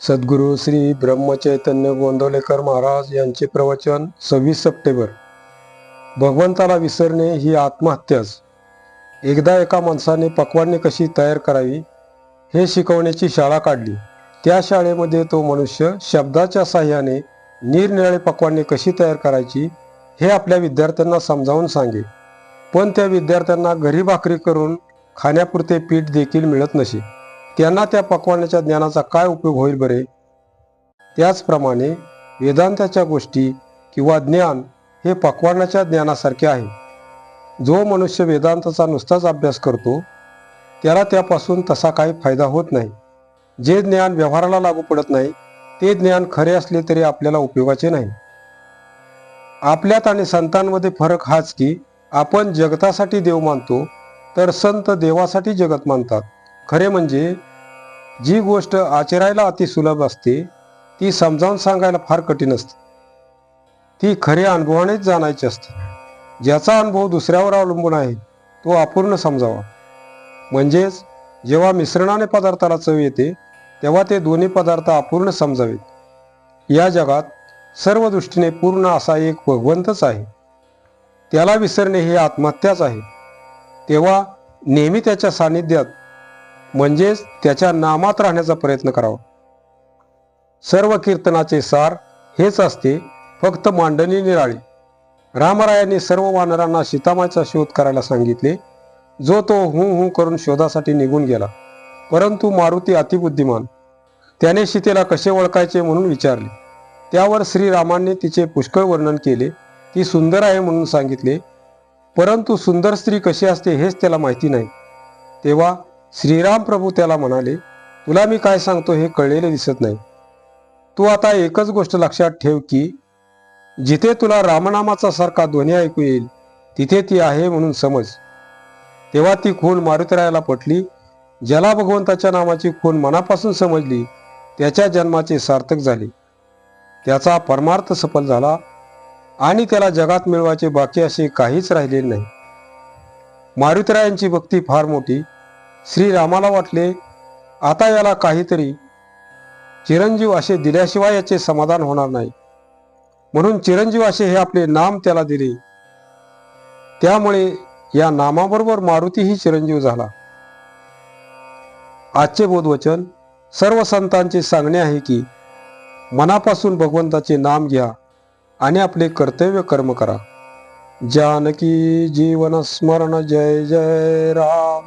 सद्गुरू श्री ब्रह्मचैतन्य गोंदवलेकर महाराज यांचे प्रवचन सव्वीस सप्टेंबर. भगवंताला विसरणे ही आत्महत्याच. एकदा एका माणसाने पक्वान्ने कशी तयार करावी हे शिकवण्याची शाळा काढली. त्या शाळेमध्ये तो मनुष्य शब्दाच्या साह्याने निरनिराळे पकवाने कशी तयार करायची हे आपल्या विद्यार्थ्यांना समजावून सांगे. पण त्या विद्यार्थ्यांना घरी भाकरी करून खाण्यापुरते पीठ देखील मिळत नसे. त्यांना त्या पक्वान्नाच्या ज्ञानाचा काय उपयोग होईल बरे? त्याचप्रमाणे वेदांताच्या गोष्टी किंवा ज्ञान हे पक्वान्नाच्या ज्ञानासारखे आहे. जो मनुष्य वेदांताचा नुसताच अभ्यास करतो त्याला त्यापासून तसा काही फायदा होत नाही. जे ज्ञान व्यवहाराला लागू पडत नाही ते ज्ञान खरे असले तरी आपल्याला उपयोगाचे नाही. आपल्यात आणि संतांमध्ये फरक हाच की आपण जगतासाठी देव मानतो तर संत देवासाठी जगत मानतात. खरे म्हणजे जी गोष्ट आचरायला अति सुलभ असते ती समजावून सांगायला फार कठीण असते. ती खऱ्या अनुभवानेच जाणायची असते. ज्याचा अनुभव दुसऱ्यावर अवलंबून आहे तो अपूर्ण समजावा. म्हणजेच जेव्हा मिश्रणाने पदार्थाला चव येते तेव्हा ते दोन्ही पदार्थ अपूर्ण समजावेत. या जगात सर्व दृष्टीने पूर्ण असा एक भगवंतच आहे. त्याला विसरणे हे आत्महत्याच आहे. तेव्हा नेहमी त्याच्या सानिध्यात म्हणजेच त्याच्या नामात राहण्याचा प्रयत्न करावा. सर्व कीर्तनाचे सार हेच असते फक्त मांडणी निराळी. रामरायांनी सर्व वानरांना सीतामाचा शोध करायला सांगितले. जो तो हू हू करून शोधासाठी निघून गेला. परंतु मारुती अतिबुद्धिमान. त्याने सीतेला कसे ओळखायचे म्हणून विचारले. त्यावर श्रीरामांनी तिचे पुष्कळ वर्णन केले. ती सुंदर आहे म्हणून सांगितले. परंतु सुंदर स्त्री कशी असते हेच त्याला माहिती नाही. तेव्हा श्रीराम प्रभू त्याला म्हणाले तुला मी काय सांगतो हे कळलेले दिसत नाही. तू आता एकच गोष्ट लक्षात ठेव की जिथे तुला रामनामाचा सारखा ध्वनी ऐकू येईल तिथे ती आहे म्हणून समज. तेव्हा ती खून मारुतरायाला पटली. ज्याला भगवंताच्या नामाची खून मनापासून समजली त्याच्या जन्माचे सार्थक झाले. त्याचा परमार्थ सफल झाला आणि त्याला जगात मिळवायचे बाकी असे काहीच राहिले नाही. मारुतरायांची भक्ती फार मोठी श्रीरामाला वाटले आता याला काहीतरी चिरंजीव असे दिल्याशिवाय याचे समाधान होणार नाही. म्हणून चिरंजीव असे हे आपले नाम त्याला दिले. त्यामुळे या नामाबरोबर मारुतीही चिरंजीव झाला. आजचे बोधवचन सर्व संतांचे सांगणे आहे की मनापासून भगवंताचे नाम घ्या आणि आपले कर्तव्य कर्म करा. जानकी जीवन स्मरण जय जय राम.